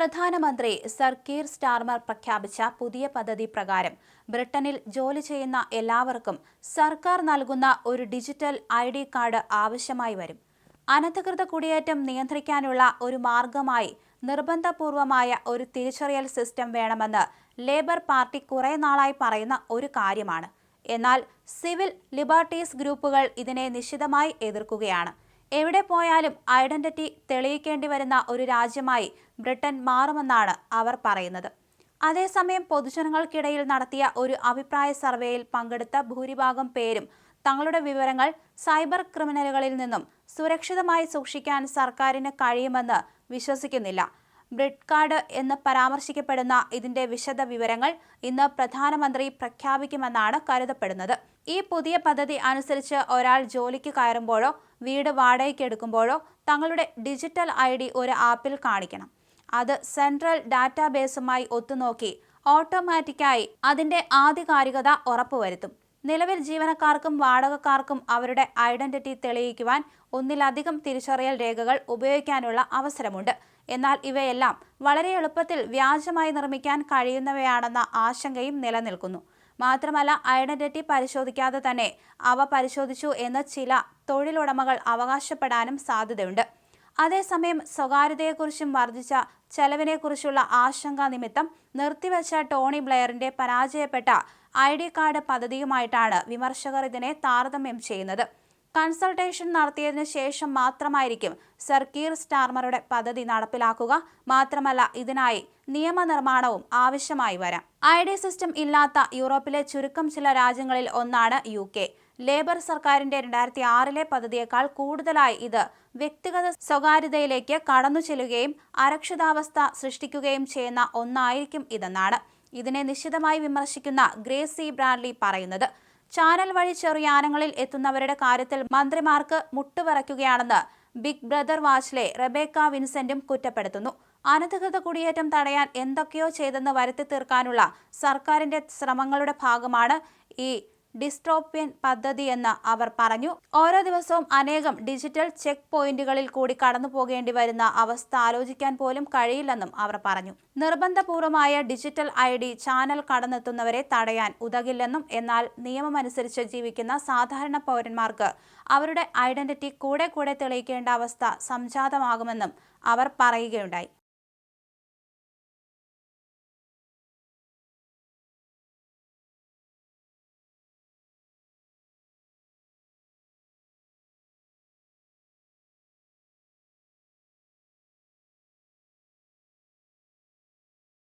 പ്രധാനമന്ത്രി സർ കീർ സ്റ്റാർമർ പ്രഖ്യാപിച്ച പുതിയ പദ്ധതി പ്രകാരം ബ്രിട്ടനിൽ ജോലി ചെയ്യുന്ന എല്ലാവർക്കും സർക്കാർ നൽകുന്ന ഒരു ഡിജിറ്റൽ ഐ ഡി കാർഡ് ആവശ്യമായി വരും. അനധികൃത കുടിയേറ്റം നിയന്ത്രിക്കാനുള്ള ഒരു മാർഗമായി നിർബന്ധപൂർവമായ ഒരു തിരിച്ചറിയൽ സിസ്റ്റം വേണമെന്ന് ലേബർ പാർട്ടി കുറേ നാളായി പറയുന്ന ഒരു കാര്യമാണ്. എന്നാൽ സിവിൽ ലിബർട്ടീസ് ഗ്രൂപ്പുകൾ ഇതിനെ നിശിതമായി എതിർക്കുകയാണ്. എവിടെ പോയാലും ഐഡന്റിറ്റി തെളിയിക്കേണ്ടി വരുന്ന ഒരു രാജ്യമായി ബ്രിട്ടൻ മാറുമെന്നാണ് അവർ പറയുന്നത്. അതേസമയം പൊതുജനങ്ങൾക്കിടയിൽ നടത്തിയ ഒരു അഭിപ്രായ സർവേയിൽ പങ്കെടുത്ത ഭൂരിഭാഗം പേരും തങ്ങളുടെ വിവരങ്ങൾ സൈബർ ക്രിമിനലുകളിൽ നിന്നും സുരക്ഷിതമായി സൂക്ഷിക്കാൻ സർക്കാരിന് കഴിയുമെന്ന് വിശ്വസിക്കുന്നില്ല. ബ്രിഡ് കാർഡ് എന്ന് പരാമർശിക്കപ്പെടുന്ന ഇതിന്റെ വിശദ വിവരങ്ങൾ ഇന്ന് പ്രധാനമന്ത്രി പ്രഖ്യാപിക്കുമെന്നാണ് കരുതപ്പെടുന്നത്. ഈ പുതിയ പദ്ധതി അനുസരിച്ച് ഒരാൾ ജോലിക്ക് കയറുമ്പോഴോ വീട് വാടകയ്ക്ക് എടുക്കുമ്പോഴോ തങ്ങളുടെ ഡിജിറ്റൽ ഐ ഡി ഒരു ആപ്പിൽ കാണിക്കണം. അത് സെൻട്രൽ ഡാറ്റാബേസുമായി ഒത്തുനോക്കി ഓട്ടോമാറ്റിക്കായി അതിന്റെ ആധികാരികത ഉറപ്പുവരുത്തും. നിലവിൽ ജീവനക്കാർക്കും വാടകക്കാർക്കും അവരുടെ ഐഡന്റിറ്റി തെളിയിക്കുവാൻ ഒന്നിലധികം തിരിച്ചറിയൽ രേഖകൾ ഉപയോഗിക്കാനുള്ള അവസരമുണ്ട്. എന്നാൽ ഇവയെല്ലാം വളരെ എളുപ്പത്തിൽ വ്യാജമായി നിർമ്മിക്കാൻ കഴിയുന്നവയാണെന്ന ആശങ്കയും നിലനിൽക്കുന്നു. മാത്രമല്ല ഐഡന്റിറ്റി പരിശോധിക്കാതെ തന്നെ അവ പരിശോധിച്ചു എന്ന് ചില തൊഴിലുടമകൾ അവകാശപ്പെടാനും സാധ്യതയുണ്ട്. അതേസമയം സ്വകാര്യതയെക്കുറിച്ചും വർദ്ധിച്ച ചെലവിനെക്കുറിച്ചുള്ള ആശങ്ക നിമിത്തം നിർത്തിവെച്ച ടോണി ബ്ലെയറിന്റെ പരാജയപ്പെട്ട ഐ ഡി കാർഡ് പദ്ധതിയുമായിട്ടാണ് വിമർശകർ ഇതിനെ താരതമ്യം ചെയ്യുന്നത്. കൺസൾട്ടേഷൻ നടത്തിയതിനു ശേഷം മാത്രമായിരിക്കും സർ കീർ സ്റ്റാർമറുടെ പദ്ധതി നടപ്പിലാക്കുക. മാത്രമല്ല ഇതിനായി നിയമനിർമ്മാണവും ആവശ്യമായി വരാം. ഐ ഡി സിസ്റ്റം ഇല്ലാത്ത യൂറോപ്പിലെ ചുരുക്കം ചില രാജ്യങ്ങളിൽ ഒന്നാണ് യു കെ. ലേബർ സർക്കാരിന്റെ രണ്ടായിരത്തി ആറിലെ പദ്ധതിയേക്കാൾ കൂടുതലായി ഇത് വ്യക്തിഗത സ്വകാര്യതയിലേക്ക് കടന്നു ചെല്ലുകയും അരക്ഷിതാവസ്ഥ സൃഷ്ടിക്കുകയും ചെയ്യുന്ന ഒന്നായിരിക്കും ഇതെന്നാണ് ഇതിനെ നിശിതമായി വിമർശിക്കുന്ന ഗ്രേസി ബ്രാഡ്ലി പറയുന്നത്. ചാനൽ വഴി ചെറിയ ആനങ്ങളിൽ എത്തുന്നവരുടെ കാര്യത്തിൽ മന്ത്രിമാർക്ക് മുട്ടുപറയ്ക്കുകയാണെന്ന് ബിഗ് ബ്രദർ വാച്ചിലെ റെബേക്ക വിൻസെന്റും കുറ്റപ്പെടുത്തുന്നു. അനധികൃത കുടിയേറ്റം തടയാൻ എന്തൊക്കെയോ ചെയ്തെന്ന് വരുത്തി തീർക്കാനുള്ള സർക്കാരിന്റെ ശ്രമങ്ങളുടെ ഭാഗമാണ് ഈ ഡിസ്ട്രോപ്യൻ പദ്ധതി എന്ന് അവർ പറഞ്ഞു. ഓരോ ദിവസവും അനേകം ഡിജിറ്റൽ ചെക്ക് പോയിന്റുകളിൽ കൂടി കടന്നു പോകേണ്ടി വരുന്ന അവസ്ഥ ആലോചിക്കാൻ പോലും കഴിയില്ലെന്നും അവർ പറഞ്ഞു. നിർബന്ധപൂർവമായ ഡിജിറ്റൽ ഐ ഡി ചാനൽ കടന്നെത്തുന്നവരെ തടയാൻ ഉതകില്ലെന്നും എന്നാൽ നിയമമനുസരിച്ച് ജീവിക്കുന്ന സാധാരണ പൗരന്മാർക്ക് അവരുടെ ഐഡന്റിറ്റി കൂടെ കൂടെ തെളിയിക്കേണ്ട അവസ്ഥ സംജാതമാകുമെന്നും അവർ പറയുകയുണ്ടായി.